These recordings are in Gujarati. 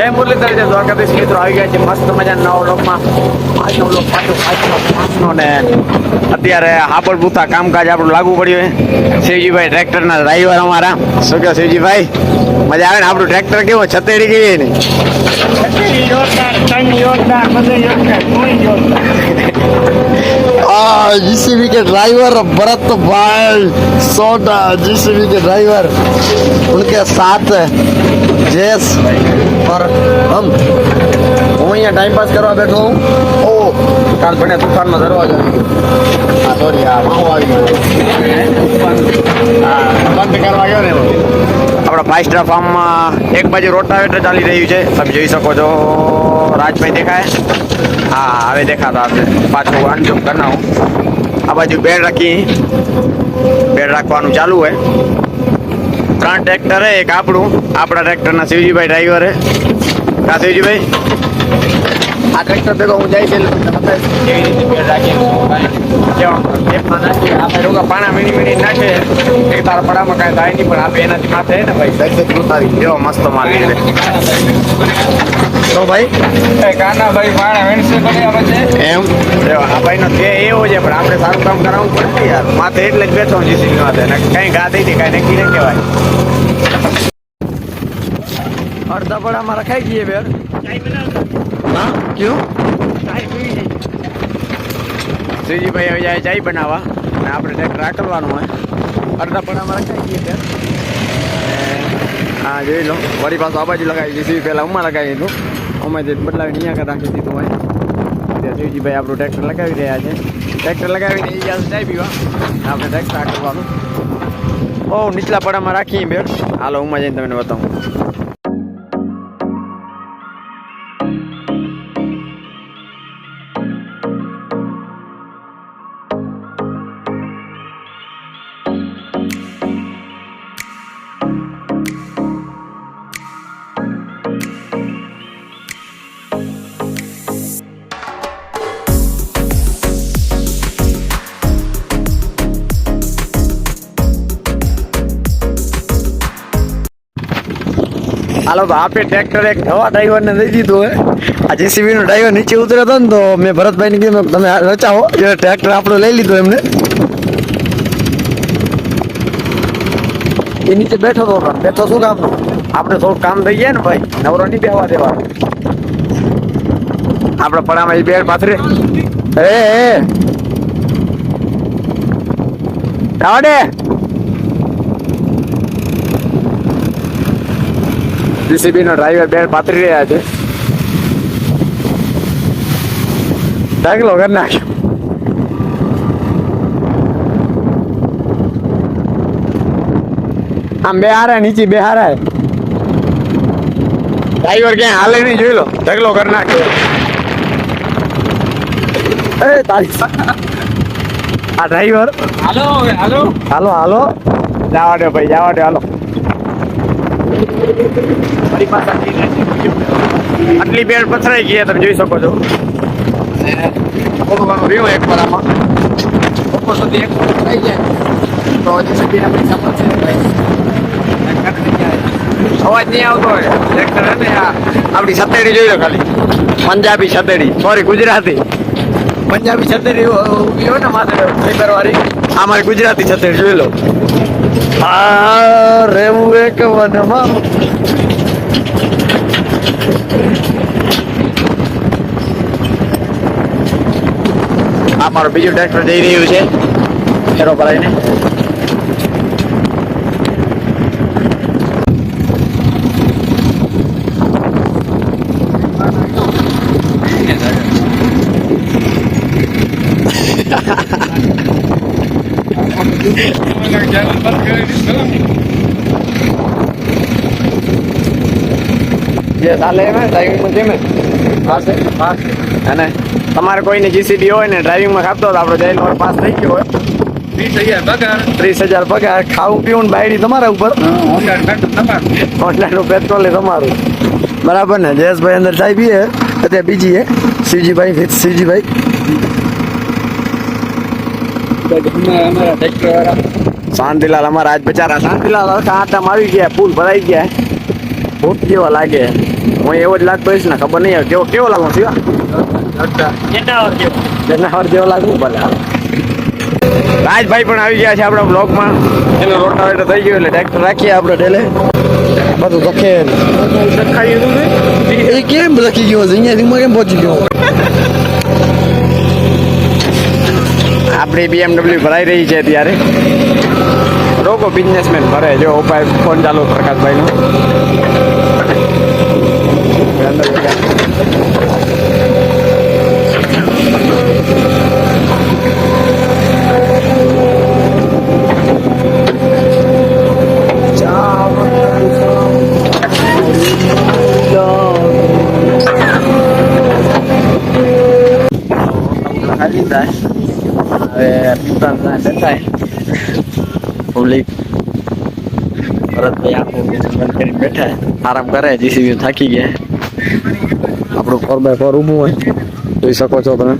જય મુરલીધર છે દ્વારકાધીશ મિત્રો આવી ગયા છે મસ્ત મજાના નવો લોકમાં આજનો લોક પાછો પાછો પાછનો ને અત્યારે હાપડપુતા કામકાજ આપણું લાગુ પડ્યું છે શિવજીભાઈ ટ્રેક્ટરના ડ્રાઈવર અમારા શું કહો શિવજીભાઈ મજા આવે ને આપણું ટ્રેક્ટર કેવું છતેડી ગઈ ને आ जीसीबी के ड्राइवर भरत भाई सोडा जीसीबी के ड्राइवर उनके साथ जैस और हम હું અહીંયા ટાઈમ પાસ કરવા બેઠો હું ઓ કાલ ભણે તુફાનમાં દરવાજો હા સોરી હા માવો આવી ગયો. હા બંધ કરવા ગયો ને આપણા ફાઇવ સ્ટાર ફાર્મમાં એક બાજુ રોટાવેટર ચાલી રહ્યું છે. તમે જોઈ શકો છો રાજભાઈ દેખાય. હા હવે દેખાતા હશે. પાછું અનઝૂમ કરનાવું આ બાજુ બેડ રાખી. બેડ રાખવાનું ચાલુ હોય. ત્રણ ટ્રેક્ટર એક આપણું. આપણા ટ્રેક્ટરના શિવજીભાઈ ડ્રાઈવર ભાઈ. શિવજીભાઈ આ ટ્રેક્ટર ભેગો હું જાય છે કેવી રીતે બેડ રાખીએ પાણા મીણી મીણી નાખે. એક તારા પડામાં કાંઈ થાય નહીં પણ આપે એનાથી માથે ને ભાઈ? દઈ ઉતારી જેવો મસ્ત માલ છે તો ભાઈ? કાનાભાઈ પાણા વેણસે આવે છે. એમ? આ ભાઈનો ધ્યેય એવો છે પણ આપણે સારું કામ કરાવવું પડે યાર. માથે એટલે જ બેઠો જીસી માથે. કઈ ગા દઈ હતી કઈ નક્કી ન કહેવાય. અડધા પડા રખાઈ ખાઈ ગઈએ બેર હા? ક્યું શ્રીજીભાઈ હવે જાય ચાય બનાવવા. અને આપણે ટ્રેક્ટર આકલવાનું હોય. અડધા પડામાં રખાઈ ખાઈ ગઈએ છે હા જોઈ લો વળી પાછું આ બાજુ લગાવી દીધી. પહેલાં ઉમા લગાવી દીધું. ઉમાંથી બદલાવીને અહીંયા રાખી દીધું હોય. ત્યાં શિવજીભાઈ આપણું ટ્રેક્ટર લગાવી રહ્યા છે. ટ્રેક્ટર લગાવીને એ ગયા ચાય પીવા. આપણે ટ્રેક્ટર આકલવાનું ઓ નીચલા પડામાં રાખીએ બેડ હાલો ઉમાં જઈને તમને બતાવું. હાલો તો આપે ટ્રેક્ટર એક નવા ડ્રાઈવરને દઈ દીધું હે. આ જેસીબી નો ડ્રાઈવર નીચે ઉતર્યો હતો ને તો મેં ભરતભાઈને કીધું તમે રચાવો. એ ટ્રેક્ટર આપણું લઈ લીધું એમને. એ નીચે બેઠો પણ. બેઠો શું કામ આપણે થોડું કામ થઈ ગયા ને ભાઈ. નવરો નહીં બેવા દેવા આપણે પડામાં એ બેડ પાથરે. હે આવડે. જીસીબી નો ડ્રાઈવર બેન પાથરી રહ્યા છે. ઢગલો કરી નાખ્યો આમ બે હારા નીચે બે હારા ડ્રાઈવર ક્યાંય હાલે નહીં જોઈ લો. ઢગલો કરી નાખ્યો એ તારી આ ડ્રાઈવર હાલો હાલો. હાલો હાલો. જવા દો ભાઈ જવા દો હાલો. મારી પાસે આટલી બેડ પથરાઈ ગઈ તમે જોઈ શકો છો. રહ્યું એક પરામાં બપોર સુધી થઈ જાય. તો હજી સુધી પૈસા અવાજ નહીં આવતો હોય. ટ્રેક્ટર ને આપણી સતેડી જોઈ લો ખાલી. પંજાબી સતેડી સોરી ગુજરાતી. પંજાબી છતેડી ઊભી હોય ને માથે આ મારી ગુજરાતી છતેડી જોઈ લો. આ રહેવું એક વનમાં. આ મારું બીજું ટ્રેક્ટર જઈ રહ્યું છે. ફેરો ભરાઈને. જે ચાલે એમ ડ્રાઇવિંગમાં જેમ. પાસે પાસ અને તમારે કોઈને જીસીબી હોય ને ડ્રાઇવિંગમાં ખાતો તો આપણો જૈન ઓર પાસ થઈ ગયો હોય. ત્રીસ હજાર પગાર ખાવું પીવું ને બાયડી તમારા ઉપર. હોન્ડા પેટ્રોલ તમારું. ઓનલાઈનનું પેટ્રોલ એ તમારું. બરાબર ને? જયેશભાઈ અંદર ચાય પીએ. અત્યારે બીજી હે. શિવજીભાઈ શિવજીભાઈ. અમારા ટ્રેક્ટર વાળા શાંતિલાલ અમારા આજ બચારા શાંતિલાલ આટામાં આવી ગયા પુલ ભરાઈ ગયા. ભૂત જેવા લાગે. હું એવો જ લાગતો હોઈશ ને ખબર નહીં આવે કેવો કેવો લાગુ શિવા જનાવર જેવો લાગવું ભલે રાજભાઈ પણ આવી ગયા છે આપણા બ્લોગમાં એનો રોટાવેટર થઈ ગયો એટલે ટ્રેક્ટર રાખીએ આપણે ડેલે બધું લખે એ કેમ લખી ગયો છે? અહીંયાથી કેમ પહોંચી ગયો. આપણી બીએમડબલ્યુ ભરાઈ રહી છે ત્યારે રોકો બિઝનેસમેન ભરે. જો ઉપાય ફોન ચાલુ પ્રકાશભાઈનો. અંદર ગયા. થાય હવે ત્યાં બેઠા પબ્લિક ભરતભાઈ આખું બંધ કરીને બેઠા આરામ કરે જીસીબી થાકી ગયા આપણું ફોર બાય ફોર ઊભું હોય. જોઈ શકો છો તમે.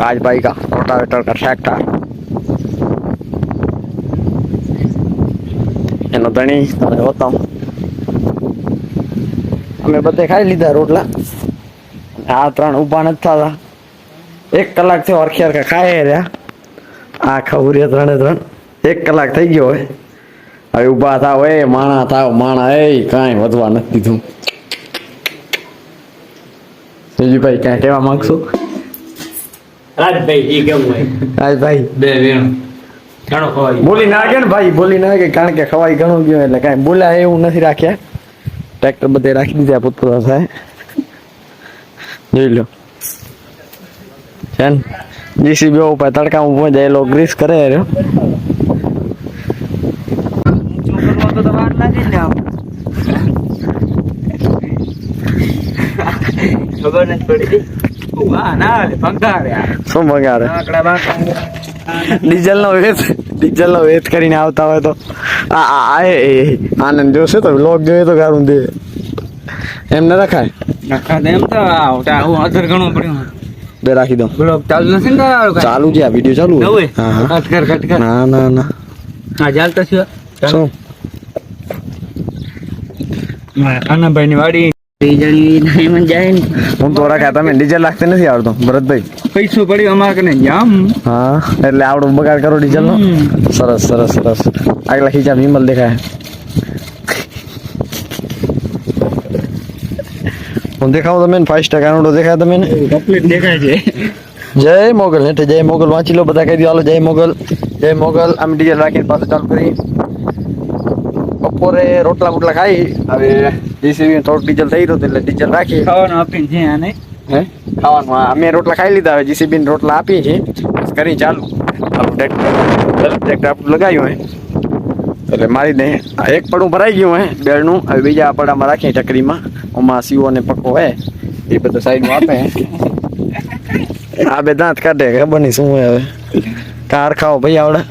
રાજભાઈ કા રોટાવેટર કા ટ્રેક્ટર એનો ધણી, તમે હોતા અમે બધે ખાઈ લીધા રોટલા. આ ત્રણ ઊભા નથી થતા. એક કલાક થયો અરખે કે ખાય રહ્યા. આ ખબરીએ ત્રણે ત્રણ એક કલાક થઈ ગયો હોય. હવે ઊભા થાવ એ માણા થાવ માણા એ કાંઈ વધવા નથી દીધું. ભાઈ કાંઈ કહેવા માંગશો? રાજભાઈ કેવું હોય? આજ ભાઈ બે વેણ. બોલી ના કે ને ભાઈ બોલી ના કે કારણ કે ખવાઈ ઘણું ગયું એટલે કાંઈ બોલ્યા એવું નથી રાખ્યા. ટ્રેક્ટર બધે રાખી દીધા પોતપોતા થાય. જોઈ લો. છે ને? જીસીબી ઉપર તડકામાં પહોંચે એ લોકો ગ્રીસ કરે રહ્યો ખબર નથી પડી. શું બગાડે ડીઝલ નો વેત ડીઝલ નો કરીને આવતા હોય તો. આ આનંદ જોશે તો લોક જોઈએ તો ગારું દે. એમ ન રખાય? એમ તો હું અધર ઘણું પડ્યું. બે રાખી દઉં. બ્લોક ચાલુ નથી ને તારું કાંઈ? ચાલુ છે આ વિડિયો ચાલુ હા હા. કટ કર કટ કર. ના ના ના. હા ચાલતા છે. શું? કાનાભાઈ ની વાડી. જણી એમ જાય ને. હું તો રાખ્યા તમે ડીઝલ લાગતો નથી આવડતો ભરતભાઈ. પૈસો પડ્યો અમારે કને જામ. હા એટલે આવડો બગાડ કરો ડીઝલ નો સરસ સરસ સરસ. આગલા ખીચા વિમલ દેખાય. દેખાવ તમે ફાઈવ સ્ટાર કાનુડો દેખાય તમે ને કમ્પ્લીટ દેખાય છે જય મોગલ હેઠે જય મોગલ વાંચી લો બધા કહી દો હાલો જય મોગલ જય મોગલ આમ ડીઝલ રાખીને પાછું ચાલુ કરી બપોરે રોટલા બોટલા ખાઈ હવે જીસીબી થોડું ડીઝલ થઈ રહ્યું એટલે ડીઝલ રાખી ખાવાનું આપીને છે આને હે ખાવાનું અમે રોટલા ખાઈ લીધા હવે જીસીબી ને રોટલા આપીએ છીએ કરી ચાલુ ટ્રેક્ટર આપણું લગાવ્યું હોય એટલે મારી દે આ એક પડું ભરાઈ ગયું હોય બેડનું હવે બીજા પડામાં રાખીએ ચકરીમાં ઓમાં સીવો ને પકો હોય એ બધું સાઈડમાં આપે. આ બે દાંત કાઢે ખબર નહીં શું હવે. કાર ખાઓ ભાઈ આવડે.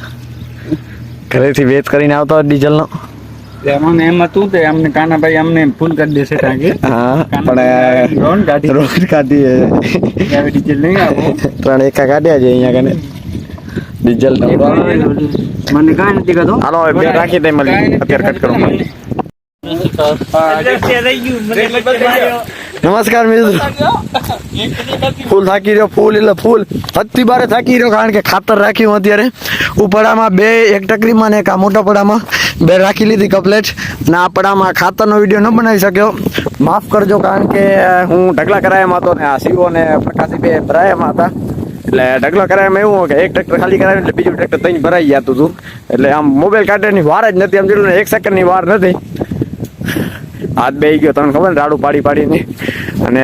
ઘરેથી વેત કરીને આવતા ડીઝલનો. એમ હતું કે અમને કાનાભાઈ અમને ફૂલ કરી દેશે ટાંકી હા પણ રોન કાઢીએ હવે ડીઝલ નહીં આવો ત્રણ એકા કાઢ્યા છે અહીંયા કને. ડીઝલ મને કાંઈ નથી કહેતો. હાલો બે રાખી દે મળી. અત્યારે કટ કરો. નમસ્કાર મિત્રો. ફૂલ થાકી રહ્યો ફૂલ એટલે ફૂલ. હત્તી બારે થાકી રહ્યો કારણ કે ખાતર રાખ્યું અત્યારે. ઉપડામાં બે એક ટકરીમાં ને એક આ મોટા પડામાં. બે રાખી લીધી કપલેટ. અને આ પડામાં ખાતરનો વીડિયો ન બનાવી શક્યો. માફ કરજો કારણ કે હું ઢગલા કરાયામાં હતો ને આ શિવો ને પ્રકાશી બે ભરાયામાં હતા. એટલે ઢગલો કરાયામાં એવું કે એક ટ્રેક્ટર ખાલી કરાવ્યું એટલે બીજું ટ્રેક્ટર ત્રણ ભરાઈ જતું હતું એટલે આમ મોબાઈલ કાઢવાની વાર જ નથી આમ જેટલું એક સેકન્ડની વાર નથી હાથ બે ગયો તમને ખબર ને? રાડું પાડી પાડીને. અને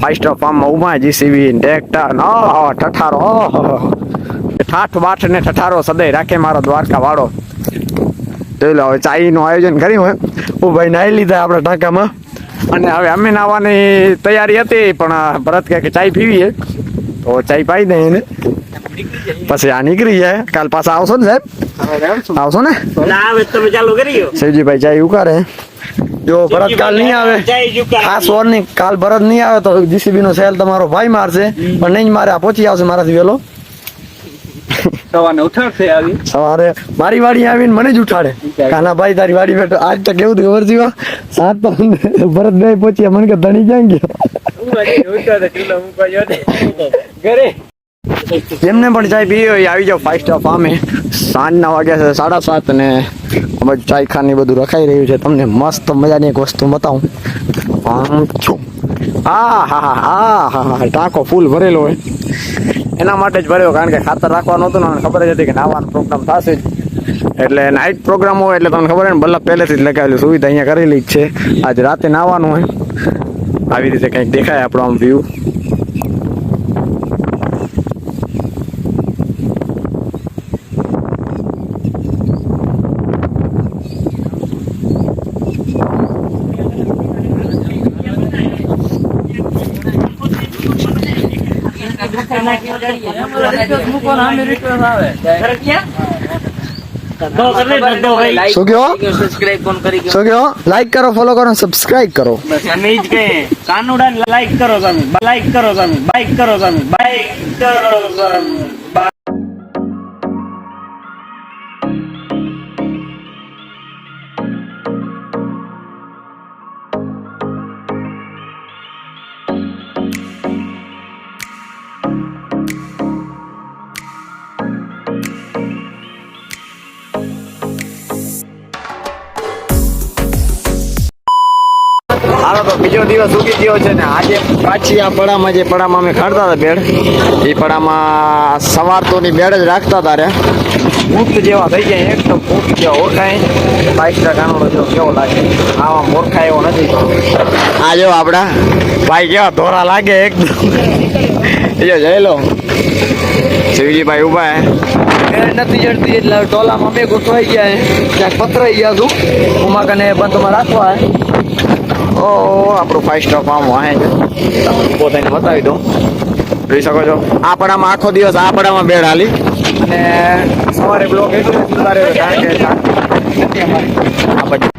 ફાઈવ સ્ટાર ફાર્મમાં ઊભા જીસીબી ટ્રેક્ટર ઠઠારો. ઠાઠ, બાઠ ને ઠઠારો સદાય રાખે મારો દ્વારકા વાળો જોઈ લો, હવે ચાઈનું આયોજન કર્યું હોય હું ભાઈ નાહી લીધા આપણે ઢાકામાં. અને હવે અમે નાવાની તૈયારી હતી, પણ ભરત કે ચાય પીવીએ તો ચાય પાઈ દઈએ એને. પછી આ નીકળી જાય કાલ પાછા આવશો ને સાહેબ? આવશો ને? તમે ચાલુ કરી શિવજીભાઈ જો ભરત કાલ નહીં આવે. ખાસ નહીં કાલ ભરત નહીં આવે તો જીસીબી નો સેલ તમારો ભાઈ મારશે. પણ નહીં મારે આ પહોંચી આવશે મારાથી વેલો સવારે ઉઠાડશે આવી. સવારે મારી વાડી આવીને મને જ ઉઠાડે. કાના ભાઈ તારી વાડી બેઠો. આજ તો કેવું ખબર જીવા સાત તો ભરત ભાઈ પહોંચ્યા. મને કે ધણી ક્યાં ગયો? ઘરે. જેમને પણ ચાય પીવી હોય, આવી જાવ ફાઈવ સ્ટાર ફાર્મે સાંજના વાગ્યા સાડા સાત અને અમારું ચાય ખાની બધું રખાઈ રહ્યું છે. તમને મસ્ત મજાની એક વસ્તુ બતાવું. છું. હા હા હા હા હા હા, ટાંકો ફૂલ ભરેલો હોય. એના માટે જ ભર્યો, કારણ કે ખાતર રાખવાનું હતું ને ખબર જ હતી કે નાવાનો પ્રોગ્રામ થશે જ. એટલે નાઇટ પ્રોગ્રામ હોય, એટલે તમને ખબર હોય ને, બલ્લભ પહેલેથી જ લગાવેલી સુવિધા અહીંયા કરેલી જ છે. આજ રાતે નાવાનું હોય. આવી રીતે કંઈક દેખાય આપણો આમ વ્યૂ શું ગયો? શું કહો? લાઈક કરો ફોલો કરો સબસ્ક્રાઇબ કરો. અમે જ કહે કાનુડા લાઈક કરો તમે લાઈક કરો તમે બાઈક કરો તમે બાઈક કરો તમે. હાલો તો બીજો દિવસ ઉગી ગયો છે ને આજે પાછી આ પડામાં જે પડામાં અમે ખાડતા હતા બેડ, એ પડામાં સવાર તો ની બેડ જ રાખતા હતા રે. મુક્ત જેવા થઈ ગયા એકદમ મુક્ત જેવા ઓળખાય. બાઈક કાનો જો કેવો લાગે. આવા ઓળખાય એવો નથી આ જો આપડા ભાઈ કેવા ધોરા લાગે એકદમ. એ જઈ લો. શિવજીભાઈ ઊભા હે. નથી જડતી એટલે ટોલામાં બે ગોઠવાઈ ગયા ક્યાંક પથરાઈ ગયા છું. ઉમા કને બંધમાં રાખવા. ઓ, આપણું ફાઇવ સ્ટાર ફાર્મ વાહે છે. પોતાને બતાવી દઉં. જોઈ શકો છો. આ પડામાં આખો દિવસ આ પડામાં બેડ હાલી. અને સવારે બ્લોક એટલું સુધારે કારણ કે આ